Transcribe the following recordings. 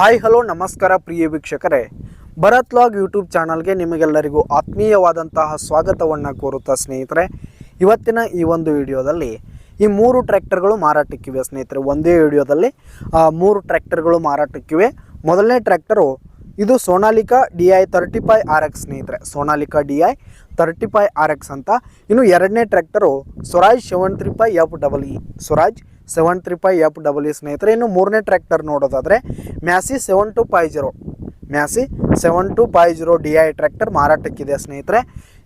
Hi, hello, ನಮಸ್ಕಾರ ಪ್ರಿಯ ವೀಕ್ಷಕರೇ. Bharat log YouTube ಚಾನಲ್ಗೆ ನಿಮಗೆಲ್ಲರಿಗೂ ಆತ್ಮೀಯವಾದಂತಹ ಸ್ವಾಗತವನ್ನು ಕೋರುತ್ತಾ ಸ್ನೇಹಿತರೆ. ಇವತ್ತಿನ ಈ ಒಂದು ವಿಡಿಯೋದಲ್ಲಿ ಈ ಮೂರು ಟ್ರ್ಯಾಕ್ಟರ್ಗಳು ಮಾರಾಟಕ್ಕಿವೆ ಸ್ನೇಹಿತರೆ. ಒಂದೇ ವಿಡಿಯೋದಲ್ಲಿ ಮೂರು ಟ್ರ್ಯಾಕ್ಟರ್ಗಳು ಮಾರಾಟಕ್ಕಿವೆ. ಮೊದಲನೇ ಟ್ರ್ಯಾಕ್ಟರು ಇದು Sonalika D I thirty five R X ಸ್ನೇಹಿತರೆ. Sonalika D I thirty five R X ಅಂತ. ಇನ್ನು ಎರಡನೇ tractor Swaraj seven three five F double E. Swaraj seven three five F double E ಸ್ನೇಹಿತರೆ, ಇನ್ನು ಮೂರನೇ ಟ್ರ್ಯಾಕ್ಟರ್ ನೋಡೋದಾದರೆ Massey seven two five zero. Massey seven two five zero D I tractor ಮಾರಾಟಕ್ಕಿದೆ ಸ್ನೇಹಿತರೆ.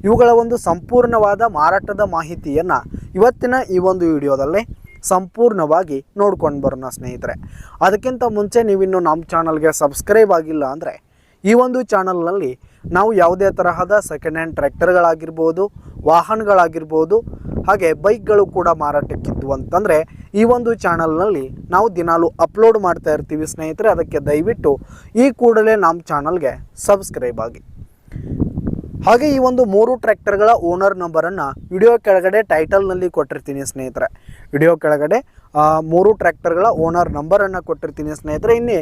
ಇವುಗಳ ಒಂದು ಸಂಪೂರ್ಣವಾದ ಮಾರಾಟದ ಮಾಹಿತಿಯನ್ನು ಇವತ್ತಿನ ಈ ಒಂದು ವಿಡಿಯೋದಲ್ಲಿ ಸಂಪೂರ್ಣವಾಗಿ ನೋಡ್ಕೊಂಡು ಬರೋಣ ಸ್ನೇಹಿತರೆ. ಅದಕ್ಕಿಂತ ಮುಂಚೆ ನೀವಿನ್ನು ನಮ್ಮ ಚಾನಲ್ಗೆ ಸಬ್ಸ್ಕ್ರೈಬ್ ಆಗಿಲ್ಲ ಅಂದರೆ ಈ ಒಂದು ಚಾನಲ್ನಲ್ಲಿ ನಾವು ಯಾವುದೇ ತರಹದ ಸೆಕೆಂಡ್ ಹ್ಯಾಂಡ್ ಟ್ರ್ಯಾಕ್ಟರ್ಗಳಾಗಿರ್ಬೋದು, ವಾಹನಗಳಾಗಿರ್ಬೋದು, ಹಾಗೆ ಬೈಕ್ಗಳು ಕೂಡ ಮಾರಾಟಕ್ಕಿದ್ದು ಅಂತಂದರೆ ಈ ಒಂದು ಚಾನಲ್ನಲ್ಲಿ ನಾವು ದಿನಾಲು ಅಪ್ಲೋಡ್ ಮಾಡ್ತಾ ಇರ್ತೀವಿ ಸ್ನೇಹಿತರೆ. ಅದಕ್ಕೆ ದಯವಿಟ್ಟು ಈ ಕೂಡಲೇ ನಮ್ಮ ಚಾನಲ್ಗೆ ಸಬ್ಸ್ಕ್ರೈಬ್ ಆಗಿ. ಹಾಗೆ ಈ ಒಂದು ಮೂರು ಟ್ರ್ಯಾಕ್ಟರ್ಗಳ ಓನರ್ ನಂಬರನ್ನು ವಿಡಿಯೋ ಕೆಳಗಡೆ ಟೈಟಲ್ನಲ್ಲಿ ಕೊಟ್ಟಿರ್ತೀನಿ ಸ್ನೇಹಿತರೆ. ವಿಡಿಯೋ ಕೆಳಗಡೆ ಮೂರು ಟ್ರ್ಯಾಕ್ಟರ್ಗಳ ಓನರ್ ನಂಬರನ್ನು ಕೊಟ್ಟಿರ್ತೀನಿ ಸ್ನೇಹಿತರೆ. ಇನ್ನೇ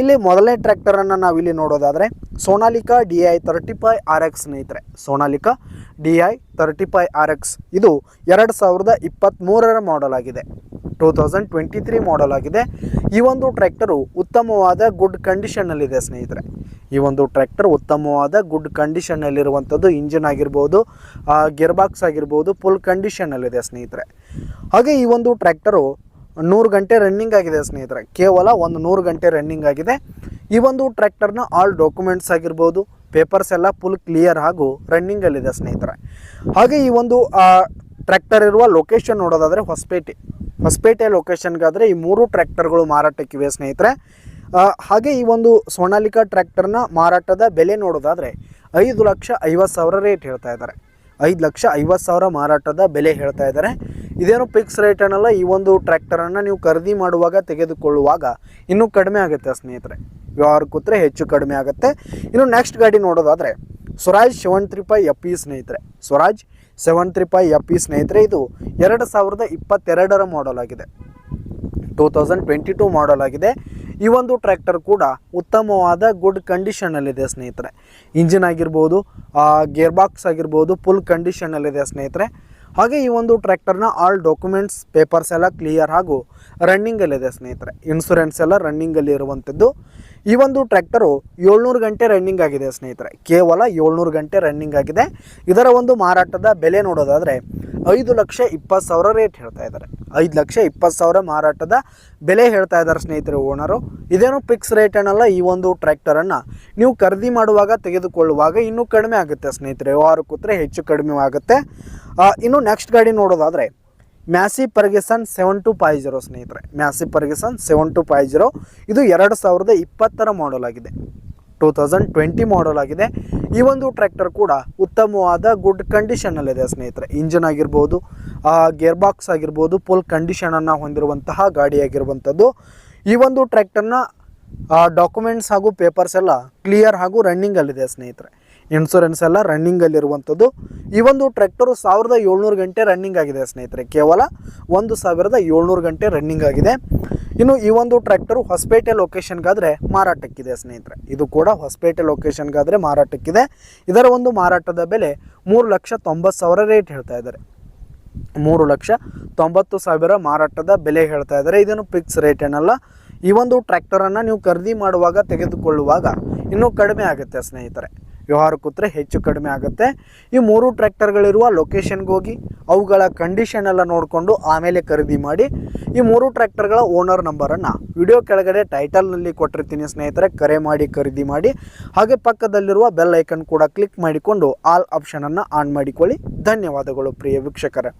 ಇಲ್ಲಿ ಮೊದಲನೇ ಟ್ರ್ಯಾಕ್ಟರನ್ನು ನಾವು ಇಲ್ಲಿ ನೋಡೋದಾದರೆ Sonalika D I thirty five R X ಸ್ನೇಹಿತರೆ. Sonalika D I thirty five R X ಇದು ಎರಡು ಸಾವಿರದ ಇಪ್ಪತ್ತ್ಮೂರರ ಮಾಡೆಲ್ ಆಗಿದೆ. Two thousand twenty three model ಆಗಿದೆ. ಈ ಒಂದು ಟ್ರ್ಯಾಕ್ಟರು ಉತ್ತಮವಾದ ಗುಡ್ ಕಂಡೀಷನ್ನಲ್ಲಿದೆ ಸ್ನೇಹಿತರೆ. ಈ ಒಂದು ಟ್ರ್ಯಾಕ್ಟರ್ ಉತ್ತಮವಾದ ಗುಡ್ ಕಂಡೀಷನ್ನಲ್ಲಿರುವಂಥದ್ದು ಇಂಜಿನ್ ಆಗಿರ್ಬೋದು ಗಿಯರ್ ಬಾಕ್ಸ್ ಆಗಿರ್ಬೋದು ಫುಲ್ ಕಂಡೀಷನಲ್ಲಿದೆ ಸ್ನೇಹಿತರೆ. ಹಾಗೆ ಈ ಒಂದು ಟ್ರ್ಯಾಕ್ಟರು ನೂರು ಗಂಟೆ ರನ್ನಿಂಗ್ ಆಗಿದೆ ಸ್ನೇಹಿತರೆ. ಕೇವಲ ಒಂದು ನೂರು ಗಂಟೆ ರನ್ನಿಂಗ್ ಆಗಿದೆ. ಈ ಒಂದು ಟ್ರ್ಯಾಕ್ಟರ್ನ ಆಲ್ ಡಾಕ್ಯುಮೆಂಟ್ಸ್ ಆಗಿರ್ಬೋದು ಪೇಪರ್ಸ್ ಎಲ್ಲ ಫುಲ್ ಕ್ಲಿಯರ್ ಹಾಗೂ ರನ್ನಿಂಗಲ್ಲಿದೆ ಸ್ನೇಹಿತರೆ. ಹಾಗೆ ಈ ಒಂದು ಟ್ರ್ಯಾಕ್ಟರ್ ಇರುವ ಲೊಕೇಶನ್ ನೋಡೋದಾದರೆ ಹೊಸಪೇಟೆ. ಹೊಸಪೇಟೆ ಲೊಕೇಶನ್ಗಾದರೆ ಈ ಮೂರು ಟ್ರ್ಯಾಕ್ಟರ್ಗಳು ಮಾರಾಟಕ್ಕಿವೆ ಸ್ನೇಹಿತರೆ. ಹಾಗೆ ಈ ಒಂದು ಸೋನಾಲಿಕಾ ಟ್ರ್ಯಾಕ್ಟರ್ನ ಮಾರಾಟದ ಬೆಲೆ ನೋಡೋದಾದರೆ ಐದು ಲಕ್ಷ ಐವತ್ತು ಸಾವಿರ ರೇಟ್ ಹೇಳ್ತಾ ಇದ್ದಾರೆ. ಐದು ಲಕ್ಷ ಐವತ್ತು ಸಾವಿರ ಮಾರಾಟದ ಬೆಲೆ ಹೇಳ್ತಾ ಇದ್ದಾರೆ. ಇದೇನು ಫಿಕ್ಸ್ ರೇಟ್ ಅನ್ನಲ್ಲ, ಈ ಒಂದು ಟ್ರ್ಯಾಕ್ಟರನ್ನು ನೀವು ಖರೀದಿ ಮಾಡುವಾಗ ತೆಗೆದುಕೊಳ್ಳುವಾಗ ಇನ್ನೂ ಕಡಿಮೆ ಆಗುತ್ತೆ ಸ್ನೇಹಿತರೆ. ವ್ಯವಹಾರ ಕೂತ್ರೆ ಹೆಚ್ಚು ಕಡಿಮೆ ಆಗುತ್ತೆ. ಇನ್ನು ನೆಕ್ಸ್ಟ್ ಗಾಡಿ ನೋಡೋದಾದರೆ Swaraj seven three five F E ಸ್ನೇಹಿತರೆ. Swaraj seven three five F E ಸ್ನೇಹಿತರೆ, ಇದು ಎರಡು ಸಾವಿರದ ಇಪ್ಪತ್ತೆರಡರ ಮಾಡಲ್ ಆಗಿದೆ. Two thousand twenty two model ಆಗಿದೆ. ಈ ಒಂದು ಟ್ರ್ಯಾಕ್ಟರ್ ಕೂಡ ಉತ್ತಮವಾದ ಗುಡ್ ಕಂಡೀಷನಲ್ಲಿದೆ ಸ್ನೇಹಿತರೆ. ಇಂಜಿನ್ ಆಗಿರ್ಬೋದು ಗೇರ್ ಬಾಕ್ಸ್ ಆಗಿರ್ಬೋದು ಫುಲ್ ಕಂಡೀಷನಲ್ಲಿದೆ ಸ್ನೇಹಿತರೆ. ಹಾಗೆ ಈ ಒಂದು ಟ್ರ್ಯಾಕ್ಟರ್ನ ಆಲ್ ಡಾಕ್ಯುಮೆಂಟ್ಸ್ ಪೇಪರ್ಸ್ ಎಲ್ಲ ಕ್ಲಿಯರ್ ಹಾಗೂ ರನ್ನಿಂಗಲ್ಲಿದೆ ಸ್ನೇಹಿತರೆ. ಇನ್ಸೂರೆನ್ಸ್ ಎಲ್ಲ ರನ್ನಿಂಗಲ್ಲಿ ಇರುವಂಥದ್ದು. ಈ ಒಂದು ಟ್ರ್ಯಾಕ್ಟರು ಏಳ್ನೂರು ಗಂಟೆ ರನ್ನಿಂಗ್ ಆಗಿದೆ ಸ್ನೇಹಿತರೆ. ಕೇವಲ ಏಳ್ನೂರು ಗಂಟೆ ರನ್ನಿಂಗ್ ಆಗಿದೆ. ಇದರ ಒಂದು ಮಾರಾಟದ ಬೆಲೆ ನೋಡೋದಾದರೆ ಐದು ಲಕ್ಷ ಇಪ್ಪತ್ತು ಸಾವಿರ ರೇಟ್ ಹೇಳ್ತಾ ಇದ್ದಾರೆ. ಐದು ಲಕ್ಷ ಇಪ್ಪತ್ತು ಸಾವಿರ ಮಾರಾಟದ ಬೆಲೆ ಹೇಳ್ತಾ ಇದ್ದಾರೆ ಸ್ನೇಹಿತರೆ ಓನರು ಇದೇನು ಫಿಕ್ಸ್ ರೇಟ್ ಏನಲ್ಲ ಈ ಒಂದು ಟ್ರ್ಯಾಕ್ಟರನ್ನು ನೀವು ಖರೀದಿ ಮಾಡುವಾಗ ತೆಗೆದುಕೊಳ್ಳುವಾಗ ಇನ್ನೂ ಕಡಿಮೆ ಆಗುತ್ತೆ ಸ್ನೇಹಿತರೆ. ವಾರ ಕೂತ್ರೆ ಹೆಚ್ಚು ಕಡಿಮೆ ಆಗುತ್ತೆ. ಇನ್ನು ನೆಕ್ಸ್ಟ್ ಗಾಡಿ ನೋಡೋದಾದರೆ Massey Ferguson seven two five zero ಸ್ನೇಹಿತರೆ. Massey Ferguson seven two five zero ಇದು ಎರಡು ಸಾವಿರದ ಇಪ್ಪತ್ತರ ಮಾಡೆಲ್ ಆಗಿದೆ. ಟೂ ತೌಸಂಡ್ ಟ್ವೆಂಟಿ ಮಾಡೆಲ್ ಆಗಿದೆ. ಈ ಒಂದು ಟ್ರ್ಯಾಕ್ಟರ್ ಕೂಡ ಉತ್ತಮವಾದ ಗುಡ್ ಕಂಡೀಷನಲ್ಲಿದೆ ಸ್ನೇಹಿತರೆ. ಇಂಜಿನ್ ಆಗಿರ್ಬೋದು ಗೇರ್ ಬಾಕ್ಸ್ ಆಗಿರ್ಬೋದು ಫುಲ್ ಕಂಡೀಷನನ್ನು ಹೊಂದಿರುವಂತಹ ಗಾಡಿ ಆಗಿರುವಂಥದ್ದು. ಈ ಒಂದು ಟ್ರ್ಯಾಕ್ಟರ್ನ ಡಾಕ್ಯುಮೆಂಟ್ಸ್ ಹಾಗೂ ಪೇಪರ್ಸ್ ಎಲ್ಲ ಕ್ಲಿಯರ್ ಹಾಗೂ ರನ್ನಿಂಗಲ್ಲಿದೆ ಸ್ನೇಹಿತರೆ. ಇನ್ಸೂರೆನ್ಸ್ ಎಲ್ಲ ರನ್ನಿಂಗಲ್ಲಿರುವಂಥದ್ದು ಈ ಒಂದು ಟ್ರ್ಯಾಕ್ಟರು ಸಾವಿರದ ಏಳ್ನೂರು ಗಂಟೆ ರನ್ನಿಂಗ್ ಆಗಿದೆ ಸ್ನೇಹಿತರೆ. ಕೇವಲ ಒಂದು ಸಾವಿರದ ಏಳ್ನೂರು ಗಂಟೆ ರನ್ನಿಂಗ್ ಆಗಿದೆ. ಇನ್ನು ಈ ಒಂದು ಟ್ರ್ಯಾಕ್ಟರು ಹೊಸಪೇಟೆ ಲೊಕೇಶನ್ಗಾದರೆ ಮಾರಾಟಕ್ಕಿದೆ ಸ್ನೇಹಿತರೆ. ಇದು ಕೂಡ ಹೊಸಪೇಟೆ ಲೊಕೇಶನ್ಗಾದರೆ ಮಾರಾಟಕ್ಕಿದೆ. ಇದರ ಒಂದು ಮಾರಾಟದ ಬೆಲೆ ಮೂರು ಲಕ್ಷ ತೊಂಬತ್ತು ಸಾವಿರ ರೇಟ್ ಹೇಳ್ತಾ ಇದ್ದಾರೆ. ಮೂರು ಲಕ್ಷ ತೊಂಬತ್ತು ಸಾವಿರ ಮಾರಾಟದ ಬೆಲೆ ಹೇಳ್ತಾ ಇದ್ದಾರೆ. ಇದನ್ನು ಫಿಕ್ಸ್ ರೇಟ್ ಏನಲ್ಲ ಈ ಒಂದು ಟ್ರ್ಯಾಕ್ಟರನ್ನು ನೀವು ಖರೀದಿ ಮಾಡುವಾಗ, ತೆಗೆದುಕೊಳ್ಳುವಾಗ ಇನ್ನೂ ಕಡಿಮೆ ಆಗುತ್ತೆ ಸ್ನೇಹಿತರೆ. ವ್ಯವಹಾರ ಕೂತ್ರೆ ಹೆಚ್ಚು ಕಡಿಮೆ ಆಗುತ್ತೆ. ಈ ಮೂರು ಟ್ರ್ಯಾಕ್ಟರ್ಗಳಿರುವ ಲೊಕೇಶನ್ಗೆ ಹೋಗಿ, ಅವುಗಳ ಕಂಡೀಷನ್ ಎಲ್ಲ ನೋಡಿಕೊಂಡು ಆಮೇಲೆ ಖರೀದಿ ಮಾಡಿ, ಈ ಮೂರು ಟ್ರ್ಯಾಕ್ಟರ್ಗಳ ಓನರ್ ನಂಬರನ್ನು ವಿಡಿಯೋ ಕೆಳಗಡೆ ಟೈಟಲ್ನಲ್ಲಿ ಕೊಟ್ಟಿರ್ತೀನಿ ಸ್ನೇಹಿತರೆ, ಕರೆ ಮಾಡಿ, ಖರೀದಿ ಮಾಡಿ. ಹಾಗೆ ಪಕ್ಕದಲ್ಲಿರುವ ಬೆಲ್ ಐಕನ್ ಕೂಡ ಕ್ಲಿಕ್ ಮಾಡಿಕೊಂಡು ಆಲ್ ಆಪ್ಷನನ್ನು ಆನ್ ಮಾಡಿಕೊಳ್ಳಿ. ಧನ್ಯವಾದಗಳು ಪ್ರಿಯ ವೀಕ್ಷಕರೇ.